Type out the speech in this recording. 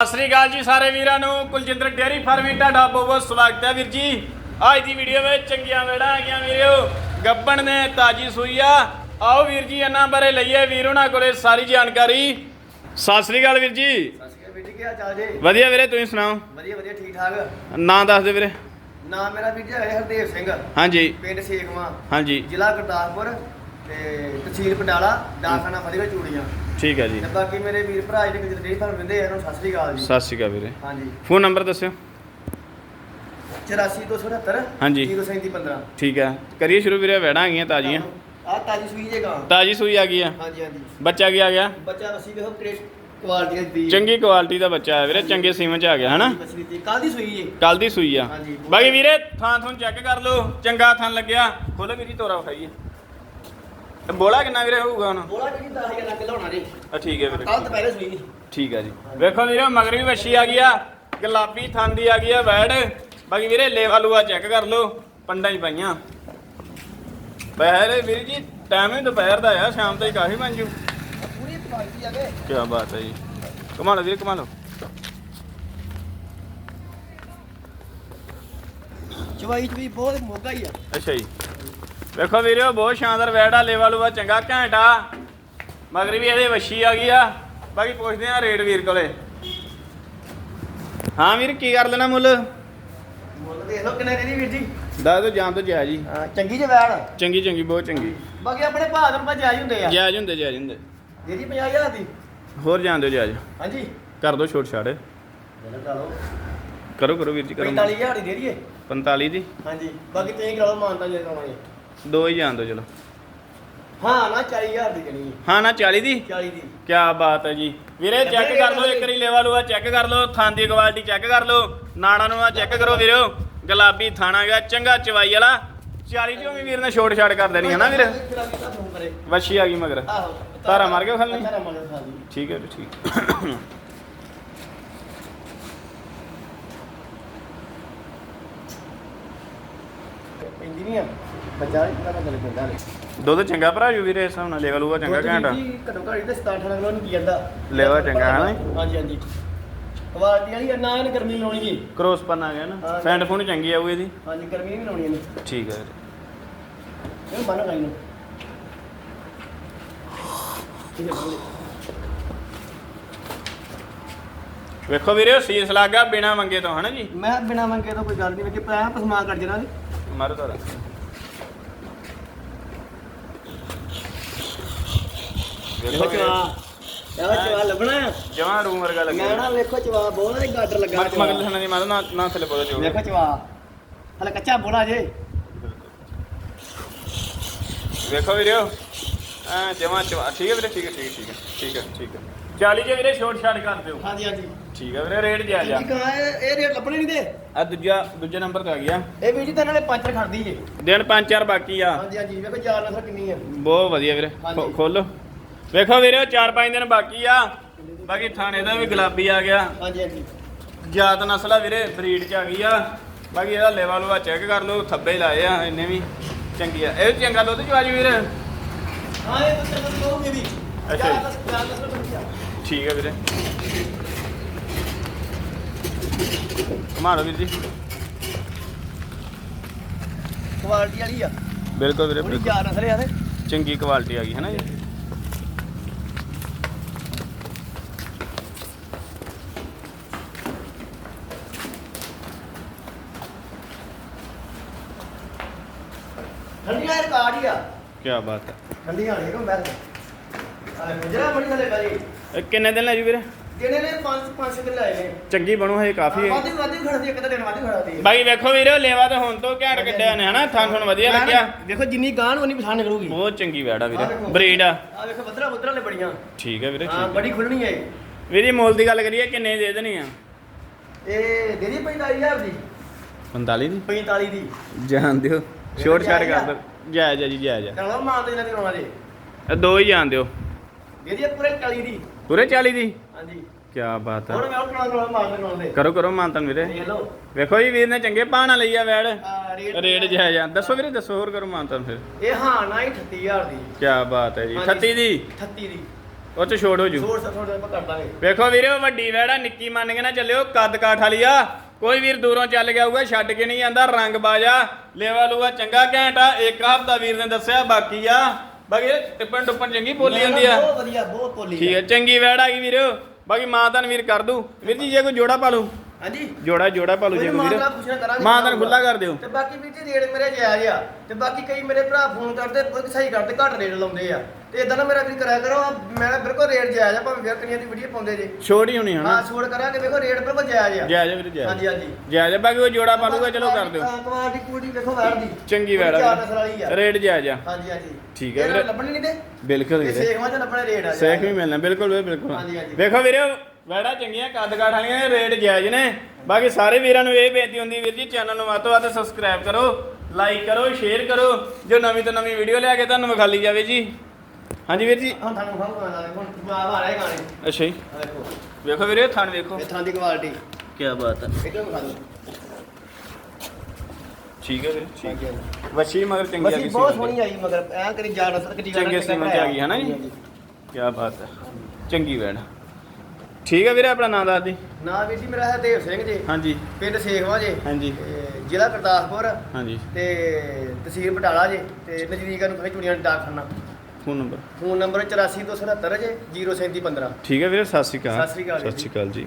ਸਤਿ ਸ੍ਰੀ ਅਕਾਲ ਜੀ ਸਾਰੇ ਵੀਰਾਂ ਨੂੰ। ਕੁਲਜਿੰਦਰ ਡੇਅਰੀ ਫਾਰਮਿੰਗ ਤੁਹਾਡਾ ਬਹੁਤ ਬਹੁਤ ਸਵਾਗਤ ਹੈ ਵੀਰ ਜੀ। ਅੱਜ ਦੀ ਵੀਡੀਓ ਵਿੱਚ ਚੰਗੀਆਂ ਵੇੜਾਂ ਆ ਗਈਆਂ ਵੀਰੋ। ਗੱਬਣ ਨੇ ਤਾਜੀ ਸੂਈ ਆ। ਆਓ ਵੀਰ ਜੀ ਇਹਨਾਂ ਬਾਰੇ ਲਈਏ ਵੀਰ ਉਹਨਾਂ ਕੋਲੇ ਸਾਰੀ ਜਾਣਕਾਰੀ। ਸਤਿ ਸ੍ਰੀ ਅਕਾਲ ਵੀਰ ਜੀ। ਸਤਿ ਸ਼੍ਰੀ ਅਕਾਲ ਵੀਰ ਜੀ ਕੀ ਹਾਲ ਚਾਲ ਜੀ? ਵਧੀਆ ਵੀਰੇ ਤੁਸੀਂ ਸੁਣਾਓ? ਵਧੀਆ ਵਧੀਆ ਠੀਕ ਠਾਕ। ਨਾਂ ਦੱਸ ਦਿਓ ਵੀਰੇ। ਨਾਮ ਮੇਰਾ ਵੀਰ ਜੀ ਹੈ ਹਰਦੇਵ ਸਿੰਘ। ਹਾਂਜੀ। ਪਿੰਡ ਸੇਖਵਾਂ। ਹਾਂਜੀ। ਜ਼ਿਲ੍ਹਾ ਗੁਰਦਾਸਪੁਰ ਤੇ ਤਹਿਸੀਲ ਪਟਿਆਲਾ ਡਾਕਖਾਨਾ ਫਤਿਹਗੜ੍ਹ ਚੂੜੀਆਂ। ਠੀਕ ਹੈ ਜੀ। ਤੇ ਬਾਕੀ ਮੇਰੇ ਵੀਰ ਭਰਾ ਜਿਹੜੇ ਕਿਤੇ ਡੇਰੀ ਫਾਰਮ ਰਹਿੰਦੇ ਆ ਇਹਨਾਂ ਨੂੰ ਸਤਿ ਸ਼੍ਰੀ ਅਕਾਲ ਜੀ। ਸਤਿ ਸ੍ਰੀ ਅਕਾਲ ਵੀਰੇ। ਹਾਂਜੀ। ਫੋਨ ਨੰਬਰ ਦੱਸਿਓ। 84278 ਹਾਂਜੀ। 0715 ਠੀਕ ਹੈ। ਕਰੀਏ ਸ਼ੁਰੂ ਵੀਰੇ ਵੇੜਾਂ ਆ ਗਈਆਂ ਤਾਜ਼ੀਆਂ। ਆ ਤਾਜੀ ਸੂਈ ਜੇ ਗਾਂ। ਤਾਜੀ ਸੂਈ ਆ ਗਈ ਆ। ਹਾਂਜੀ ਹਾਂਜੀ। ਬੱਚਾ ਕੀ ਆ ਗਿਆ? ਬੱਚਾ ਵਸੀ ਵੇਖੋ ਕ੍ਰੇਟ ਕੁਆਲਿਟੀ ਦੀ। ਚੰਗੀ ਕੁਆਲਿਟੀ ਦਾ ਬੱਚਾ ਹੈ ਵੀਰੇ ਚੰਗੇ ਸੀਮਨ ਚ ਆ ਗਿਆ ਹਨਾ? ਕੱਲ ਦੀ ਸੂਈ ਜੀ। ਕੱਲ ਦੀ ਸੂਈ ਆ। ਬਾਕੀ ਵੀਰੇ ਥਾਂ ਥੋਂ ਚੈੱਕ ਕਰ ਲਓ। ਚੰਗਾ ਥਾਂ ਲੱਗਿਆ। ਖੋਲੋ ਵੀਰੀ ਤੋਰਾ ਵਿਖਾਈਏ। ਇਹ ਬੋਲਾ ਕਿੰਨਾ ਵੀਰੇ ਹੋਊਗਾ ਹੁਣ? ਬੋਲਾ ਕਿ 10000 ਲੱਗ ਲਾਉਣਾ ਜੀ। ਆ ਠੀਕ ਹੈ ਵੀਰੇ। ਕੱਲ ਦੁਪਹਿਰੇ ਸੂਈ। ਠੀਕ ਹੈ ਜੀ। ਵੇਖੋ ਵੀਰੇ ਮਗਰ ਵੀ ਵੱਛੀ ਆ ਗਈ ਆ ਗੁਲਾਬੀ ਥਾਂ ਦੀ ਆ ਗਈ ਆ ਵੈੜ। ਬਾਕੀ ਵੀਰੇ ਲੇਵਾ ਲੂਆ ਚੈੱਕ ਕਰ ਲਓ ਪੰਡਾਂ ਹੀ ਪਾਈਆਂ। ਪਹਿਰੇ ਵੀਰ ਜੀ ਟਾਈਮ ਹੀ ਦੁਪਹਿਰ ਦਾ ਆ ਸ਼ਾਮ ਤਾਈਂ ਕਾਫੀ ਬਣ ਜੂ। ਪੂਰੀ ਕੁਆਲਿਟੀ ਆ ਕੇ ਕੀ ਬਾਤ ਹੈ ਜੀ। ਕਮਾ ਲਓ ਵੀਰੇ ਕਮਾ ਲਓ ਚਵਾਈ ਚ ਵੀ ਬਹੁਤ ਮੋਗਾ ਹੀ ਆ। ਅੱਛਾ ਜੀ। ਵੇਖੋ ਵੀਰਿਓ ਬਹੁਤ ਸ਼ਾਨਦਾਰ ਵੈੜਾ ਲੇਵਾ ਲੂਆ ਚੰਗਾ ਘੈਂਟਾ ਮਗਰ ਵੀ ਇਹਦੇ ਵੱਛੀ ਆ ਗਈ ਆ। ਬਾਕੀ ਪੁੱਛਦੇ ਆ ਰੇਟ ਵੀਰ ਕੋਲੇ। ਹਾਂ ਵੀਰ ਕੀ ਕਰ ਲੈਣਾ ਮੁੱਲ? ਮੁੱਲ ਦੇਖ ਲਓ ਕਿੰਨੇ ਦੀ ਵੀਰ ਜੀ। ਦੱਸ ਦੋ ਜਾਮ ਤੋਂ ਜਾਇ ਜੀ ਹਾਂ ਚੰਗੀ ਜੇ ਵੈਣ ਚੰਗੀ ਚੰਗੀ ਬਹੁਤ ਚੰਗੀ। ਬਾਕੀ ਆਪਣੇ ਭਾਅ ਰੁਪਏ ਜਾਇਜ਼ ਹੁੰਦੇ ਆ। ਜਾਇਜ਼ ਹੁੰਦੇ ਜਾਇਜ਼ ਹੁੰਦੇ। ਜਿਹਦੀ 50000 ਦੀ। ਹੋਰ ਜਾਣ ਦਿਓ ਜਾਇਜ਼। ਹਾਂਜੀ। ਕਰ ਦੋ ਛੋਟ ਛਾੜ। ਕਰਾ ਲਓ। ਕਰੋ ਕਰੋ ਵੀਰ ਜੀ ਕਰੋ 45000 ਦੀ ਦੇ ਦਈਏ 45 ਦੀ। ਹਾਂਜੀ। ਬਾਕੀ ਤੁਸੀਂ ਕਰਾ ਲਓ ਮਾਨਤਾ ਜੇ ਕਰਾਉਣਾ ਜੀ। ਦੋ ਹੀ ਜਾਣ ਦਿਓ ਚਲੋ। ਹਾਂ ਨਾ 40000 ਦੀ ਦੇਣੀ ਹੈ। ਨਾ 40 ਦੀ? 40 ਦੀ। ਕੀ ਬਾਤ ਹੈ ਜੀ। ਵੀਰੇ ਚੈੱਕ ਕਰ ਲਓ ਇੱਕ ਵਾਰੀ ਲੈਵਲ ਲੂਆ ਚੈੱਕ ਕਰ ਲਓ ਥਾਂ ਦੀ ਕੁਆਲਿਟੀ ਚੈੱਕ ਕਰ ਲਓ। ਨਾੜਾ ਨੂੰ ਆ ਚੈੱਕ ਕਰੋ ਵੀਰੋ। ਗੁਲਾਬੀ ਥਾਣਾ ਗਿਆ ਚੰਗਾ ਚਵਾਈ ਵਾਲਾ। 40 ਚੋਂ ਵੀ ਵੀਰ ਨੇ ਛੋਟ ਛਾੜ ਕਰ ਦੇਣੀ ਹੈ ਨਾ ਵੀਰ। ਵੱਛੀ ਆ ਗਈ ਮਗਰ। ਆਹੋ ਧਾਰਾ ਮਾਰ ਕੇ ਖਾਲੀ? ਠੀਕ ਹੈ ਠੀਕ। ਪੈਂਦੀ ਨਹੀਂ ਆ ਬੱਚਾ ਇतना ਤਾਂ ਚੱਲ ਪੈਂਦਾ ਨੇ ਦੁੱਧ ਚੰਗਾ ਭਰਾ ਜੂ ਵੀਰੇ ਇਸ ਹਿਸਾਬ ਨਾਲ ਲੈਵਲ ਲੂਆ ਚੰਗਾ ਘੈਂਟਾ ਘਟੋ ਘੜੀ ਤੇ 17 18 ਕਿਲੋ ਨਹੀਂ ਪੀ ਜਾਂਦਾ? ਲੈਵਾ ਚੰਗਾ ਹੈ ਨਾ ਹਾਂਜੀ ਹਾਂਜੀ। ਕੁਆਲਿਟੀ ਵਾਲੀ ਆ, ਨਾ ਇਹਨੇ ਗਰਮੀ ਲਾਉਣੀ ਜੀ। ਕ੍ਰੋਸ ਪੰਨ ਆ ਗਿਆ ਨਾ। ਹਾਂ। ਫੈਂਡ ਫੂਨ ਚੰਗੀ ਆਊ ਇਹਦੀ। ਹਾਂਜੀ ਗਰਮੀ ਨਹੀਂ ਲਾਉਣੀ ਇਹਨੇ। ਠੀਕ ਹੈ ਵੀਰੇ। ਇਹ ਬੰਨ ਗਾਈ ਨੂੰ ਠੀਕ ਹੈ ਬੰਨ ਲੈ। ਵੇਖੋ ਵੀਰੇ ਸੀਸ ਲੱਗਾ ਬਿਨਾ ਮੰਗੇ ਤੋਂ ਹਨਾ ਜੀ? ਮੈਂ ਬਿਨਾ ਮੰਗੇ ਤੋਂ ਕੋਈ ਗੱਲ ਨਹੀਂ ਵੇਖੀ ਪੈਸਾ ਪਸਮਾ ਕਰ ਜਣਾ ਮਾਰੋ ਚਵਾ ਲੱਭਣਾ? ਜਵਾਂ ਰੂਮ ਵਰਗਾ ਲੱਗਿਆ ਨਾ ਵੇਖੋ ਚਵਾ ਬਹੁਤ ਹੀ ਗਾਡਰ ਲੱਗਾ ਮਗਰ ਮਗਰ ਲਸਣ ਦੀ ਮਾਰੋ ਨਾ ਨਾ ਥੱਲੇ ਪੋਦਾ ਜੋ ਵੇਖੋ ਚਵਾ। ਹਲੇ ਕੱਚਾ ਬੋਲਾ ਜੇ। ਵੇਖੋ ਵੀਰਿਓ ਆ ਜਮਾ ਚਵਾ। ਠੀਕ ਹੈ ਵੀਰੇ ਠੀਕ ਹੈ ਠੀਕ ਹੈ ਠੀਕ ਹੈ ਠੀਕ ਹੈ। 40 ਜੇ ਵੀਰੇ ਛੋਟ ਛਾੜ ਕਰ ਦਿਓ। ਹਾਂਜੀ ਹਾਂਜੀ। ਠੀਕ ਹੈ ਵੀਰੇ ਰੇਟ ਜਾ ਜਾ ਆ ਇਹ ਰੇਟ ਲੱਭਣੇ ਨਹੀਂ ਦੇ ਆ ਦੂਜਾ ਦੂਜੇ ਨੰਬਰ ਤੇ ਆ ਗਿਆ ਇਹ ਵੀਰ ਜੀ ਤਾਂ ਨਾਲੇ ਪੰਜ ਖੜਦੀ ਜੇ। ਦਿਨ ਪੰਜ ਚਾਰ ਬਾਕੀ ਆ। ਹਾਂਜੀ ਹਾਂਜੀ ਵੇਖੋ ਯਾਰ ਨਸਲ ਕਿੰਨੀ ਆ? ਬਹੁਤ ਵਧੀਆ ਵੀਰੇ ਹਾਂਜੀ। ਖੋਲੋ। ਵੇਖੋ ਵੀਰੇ ਚਾਰ ਪੰਜ ਦਿਨ ਬਾਕੀ ਆ। ਬਾਕੀ ਥਾਣੇ ਦਾ ਵੀ ਗੁਲਾਬੀ ਆ ਗਿਆ। ਹਾਂਜੀ ਹਾਂਜੀ। ਜਾਤ ਨਸਲ ਆ ਵੀਰੇ ਬਰੀਡ ਚ ਆ ਗਈ ਆ। ਬਾਕੀ ਇਹਦਾ ਲੈਵਲ ਚੈੱਕ ਕਰ ਲਓ ਥੱਬੇ ਹੀ ਲਾਏ ਆ ਇੰਨੇ ਵੀ ਚੰਗੀ ਆ। ਇਹ ਚੰਗਾ ਦੁੱਧ ਚਵਾਜੀ ਵੀਰੇ? ਹਾਂ ਇਹ ਤਾਂ ਚੱਲ ਕਹੋਗੇ ਵੀ। ਅੱਛਾ ਜੀ। ਨਸਲ ਨਸਲ ਆ। ਠੀਕ ਹੈ ਵੀਰੇ। ਕਮਾਲੋ ਵੀਰ ਜੀ। ਕੁਆਲਿਟੀ ਵਾਲੀ ਆ। ਬਿਲਕੁਲ ਵੀਰੇ ਪੂਰੀ ਬਿਲਕੁਲ। ਯਾਰ ਨਸਲ ਆ ਤੇ ਚੰਗੀ ਕੁਆਲਿਟੀ ਆ ਗਈ ਹੈ ਨਾ ਜੀ? ਠੰਡੀਆਂ ਇਹ ਕਾਰਡ ਹੀ ਆ। ਕੀ ਬਾਤ ਹੈ ਠੰਡੀਆਂ ਨੇ ਕੋ ਮੈਂ ਆ ਜਿਹੜਾ ਬੜੀ ਥਲੇ ਇਹ ਕਿੰਨੇ ਦਿਨ ਲੈ ਜੀ ਵੀਰੇ? ਜਿਹੜੇ ਨੇ 5 5 ਦਿਨ ਲਾਏ ਨੇ। ਚੰਗੀ ਬਣੂ ਹੈ ਕਾਫੀ ਹੈ। ਵਾਧੂ ਵਾਧੂ ਖੜਦੀ ਇੱਕ ਤਾਂ ਦਿਨ ਵਾਧੂ ਖੜਦੀ ਬਾਈ ਵੇਖੋ ਵੀਰੇ ਲੇਵਾ ਤਾਂ ਹੁਣ ਤੋਂ ਘੈਂਟ ਕੱਢਿਆ ਨੇ ਹਨਾ? ਥਾਂ ਥਣ ਵਧੀਆ ਲੱਗਿਆ। ਦੇਖੋ ਜਿੰਨੀ ਗਾਣ ਉਨੀ ਪਛਾਣ ਨਿਕਲੂਗੀ। ਬਹੁਤ ਚੰਗੀ ਵੈੜ ਆ ਵੀਰੇ। ਬਰੀਡ ਆ। ਆ ਵੇਖੋ ਬੱਦਰਾ ਬੱਦਰਾ ਲੈ ਬੜੀਆਂ ਠੀਕ ਹੈ ਵੀਰੇ ਹਾਂ ਠੀਕ ਬੜੀ ਖੁੱਲਣੀ ਹੈ ਇਹ। ਵੀਰੇ ਮੁੱਲ ਦੀ ਗੱਲ ਕਰੀਏ ਕਿੰਨੇ ਦੇ ਦੇਣੀ ਆ? ਇਹ ਦੇ ਦੀ 45000 ਦੀ। 45 ਦੀ? 45 ਦੀ। ਜਾਣ ਦਿਓ। ਛੋਟ ਛਾੜ ਕਰ ਦੋ ਜਾਇਜ਼ ਆ ਜੀ ਜਾਇਜ਼ ਆ। ਕਹਣਾ ਮਾਂ ਤੇ ਜਨਾਂ ਕਰਾਉਣਾ ਜੀ। ਇਹ ਦੋ ਹੀ ਜਾਣ ਦਿਓ। ਦੇ ਦੀ ਪੂਰੇ 40 ਦੀ। ਪੂਰੇ 40 ਦੀ? ਹਾਂਜੀ। ਕੀ ਬਾਤ ਹੁਣ ਹੈ ਮੈਂ ਉਹ ਦੇ। ਕਰੋ ਕਰੋ ਮਾਨਤਨ ਵੀਰੇ। ਦੇਖ ਲਓ। ਵੇਖੋ ਜੀ ਵੀਰ ਨੇ ਚੰਗੇ ਪਾਣਾ ਲਈ ਆ ਵੈੜ। ਆ ਰੇਟ ਰੇਟ ਜਾਇਜ਼। ਆ। ਦੱਸੋ ਵੀਰੇ ਦੱਸੋ ਹੋਰ ਕਰੋ ਮਾਨਤਨ ਫਿਰ। ਇਹ ਹਾਂ ਨਾ ਹੀ 38000 ਦੀ। ਕੀ ਬਾਤ ਹੈ ਜੀ। ਹਾਂਜੀ। 38 ਦੀ? 38 ਦੀ। ਉਹ ਚ ਛੋੜ ਹੋ ਜੂ। ਛੋੜ ਸਾ ਥੋੜਾ ਆਪਾਂ ਕਰ ਦਾਂਗੇ। ਵੇਖੋ ਵੀਰੇ ਵੱਡੀ ਵੈੜਾ ਨਿੱਕੀ ਮੰਨ ਕੇ ਨਾ ਚੱਲਿਓ ਕੱਦ ਕਾਠ ਵਾਲੀ ਆ। ਕੋਈ ਵੀਰ ਦੂਰੋਂ ਚੱਲ ਗਿਆ ਹੋਊਗਾ ਛੱਡ ਕੇ ਨਹੀਂ ਜਾਂਦਾ ਰੰਗ ਬਾਜਾ। ਲੇਵਾ ਲੂਆ ਚੰਗਾ ਘੈਂਟ ਆ। ਇੱਕ ਹਫਤਾ ਵੀਰ ਨੇ ਦੱਸਿਆ ਬਾਕੀ ਆ। ਬਾਕੀ ਟਿੱਪਣ ਟੁੱਪਣ ਚੰਗੀ ਬੋਲੀ ਜਾਂਦੀ ਆ। ਬਹੁਤ ਵਧੀਆ ਬਹੁਤ ਬੋਲੀ ਠੀਕ ਹੈ ਚੰਗੀ ਵੈੜ ਆ ਗਈ ਵੀਰ। ਬਾਕੀ ਮਾਂ ਤਾਂ ਵੀਰ ਕਰ ਦੂ। ਵੀਰ ਜੀ ਜੇ ਕੋਈ ਜੋੜਾ ਪਾ ਲੂ ਹਾਂਜੀ। ਜੋੜਾ ਜੋੜਾ ਪਾ ਲੂ ਜੇ ਕੋਈ ਵੀਰ। ਮਾਂ ਤਾਂ ਖੁੱਲਾ ਕਰ ਦਿਓ। ਤੇ ਬਾਕੀ ਵੀਰ ਜੀ ਰੇਟ ਮੇਰੇ ਜਾਇਜ਼ ਆ। ਤੇ ਬਾਕੀ ਕਈ ਮੇਰੇ ਭਰਾ ਫੋਨ ਕਰਦੇ ਸਹੀ ਕਰਦੇ ਘੱਟ ਰੇਟ ਲਾਉਂਦੇ ਆ। ਤੇ ਇਦਾਂ ਨਾ ਮੇਰਾ ਵੀ ਕਰਿਆ ਕਰੋ ਮੈਂ ਨਾ ਬਿਲਕੁਲ ਰੇਟ ਜਾਇਜ਼ ਆ ਭਾਵੇਂ ਫਿਰ ਕਿੰਨੀਆਂ ਦੀ ਵੀਡੀਓ ਪਾਉਂਦੇ ਜੇ। ਛੋੜ ਹੀ ਹੋਣੀ ਹਾਂ ਛੋੜ ਕਰਾਂਗੇ ਵੇਖੋ ਰੇਟ ਬਿਲਕੁਲ ਜਾਇਜ਼ ਆ। ਜਾਇਜ਼ ਵੀਰ ਜਾਇਜ਼। ਹਾਂਜੀ ਹਾਂਜੀ। ਜਾਇਜ਼ ਆ, ਬਾਕੀ ਕੋਈ ਜੋੜਾ ਪਾ ਲੂਗਾ ਚਲੋ ਕਰ ਦਿਓ। ਕੁਆਲਿਟੀ ਕੁਆਲਿਟੀ ਵੇਖੋ ਵੈੜ ਦੀ। ਚੰਗੀ ਵੈੜ ਆ ਚਾਰ ਵੀਰ। ਨਸਲ ਵਾਲੀ ਆ। ਰੇਟ ਜਾਇਜ਼ ਆ। ਹਾਂਜੀ ਹਾਂਜੀ। ਠੀਕ ਹੈ ਵੀਰੇ। ਲੱਭਣੇ ਨਹੀਂ ਤੇ? ਬਿਲਕੁਲ ਇਹ ਵੀਰੇ। ਸੇਖਵਾਂ ਚ ਲੱਭਣੇ ਰੇਟ ਆ ਸੇਖ ਵੀ ਮਿਲਣਾ ਬਿਲਕੁਲ ਵੀਰੇ, ਬਿਲਕੁਲ। ਹਾਂਜੀ, ਹਾਂਜੀ। ਵੇਖੋ ਵੀਰੇ ਵੈੜਾ ਚੰਗੀਆਂ ਕੱਦ ਕਾਠ ਵਾਲੀਆਂ ਨੇ ਰੇਟ ਜਾਇਜ਼ ਨੇ। ਬਾਕੀ ਸਾਰੇ ਵੀਰਾਂ ਨੂੰ ਇਹ ਬੇਨਤੀ ਹੁੰਦੀ ਵੀਰ ਜੀ ਚੈਨਲ ਨੂੰ ਵੱਧ ਤੋਂ ਵੱਧ ਸਬਸਕ੍ਰਾਈਬ ਕਰੋ ਲਾਈਕ ਕਰੋ ਸ਼ੇਅਰ ਕਰੋ। ਜੋ ਨਵੀਂ ਤੋਂ ਨਵੀਂ ਵੀਡੀਓ ਲਿਆ ਕੇ ਤੁਹਾਨੂੰ ਵਿਖਾਲੀ ਜਾਵੇ ਜੀ। ਹਾਂਜੀ ਵੀਰ ਜੀ। ਹੁਣ ਤੁਹਾਨੂੰ ਖਾਉ ਗਾਣਾ ਹੁਣ ਆ ਆ ਰਹੇ ਗਾਣੇ। ਅੱਛਾ ਜੀ। ਆ ਦੇਖੋ। ਵੇਖੋ ਵੀਰੇ ਥਣ ਵੇਖੋ। ਇਹ ਥਾਂ ਦੀ ਕੁਆਲਿਟੀ ਕੀ ਬਾਤ ਹੈ। ਇਹ ਕਿਉਂ ਖਾ ਦੋ ਠੀਕ ਹੈ ਵੀਰੇ ਠੀਕ। ਵੱਛੀ ਮਗਰ ਚੰਗੀ ਆ ਬਸ ਗਈ ਬਹੁਤ ਸੋਹਣੀ ਆਈ ਮਗਰ ਐ ਕਰੀ ਜਾ ਨਸਲ ਕਰੀ ਚੰਗੇ ਸੀਮਨ ਚ ਆ ਗਈ ਹੈ ਨਾ ਜੀ? ਕੀ ਬਾਤ ਹੈ। ਚੰਗੀ ਵੈੜ ਠੀਕ ਹੈ ਵੀਰੇ ਆਪਣਾ ਨਾਮ ਦੱਸ ਦੀ। ਨਾ ਵੀਰ ਜੀ ਮੇਰਾ ਹੈ ਦੇਵ ਸਿੰਘ ਜੀ। ਹਾਂਜੀ। ਪਿੰਡ ਸੇਖਵਾ ਜੀ। ਹਾਂਜੀ। ਤੇ ਜ਼ਿਲ੍ਹਾ ਗੁਰਦਾਸਪੁਰ। ਹਾਂਜੀ। ਤੇ ਤਹਿਸੀਲ ਬਟਾਲਾ ਜੀ। ਤੇ ਨਜ਼ਦੀਕ ਨੂੰ ਖੇ ਚੁੜੀਆਂ ਡਾਕਖਾਨਾ ਫੋਨ ਨੰਬਰ? ਫੋਨ ਨੰਬਰ 8427 ਜੀ 03715 ਠੀਕ ਹੈ ਵੀਰੇ ਸਤਿ ਸ਼੍ਰੀ ਅਕਾਲ। ਸਤਿ ਸ਼੍ਰੀ ਅਕਾਲ ਜੀ। ਸਤਿ ਸ਼੍ਰੀ ਅਕਾਲ ਜੀ।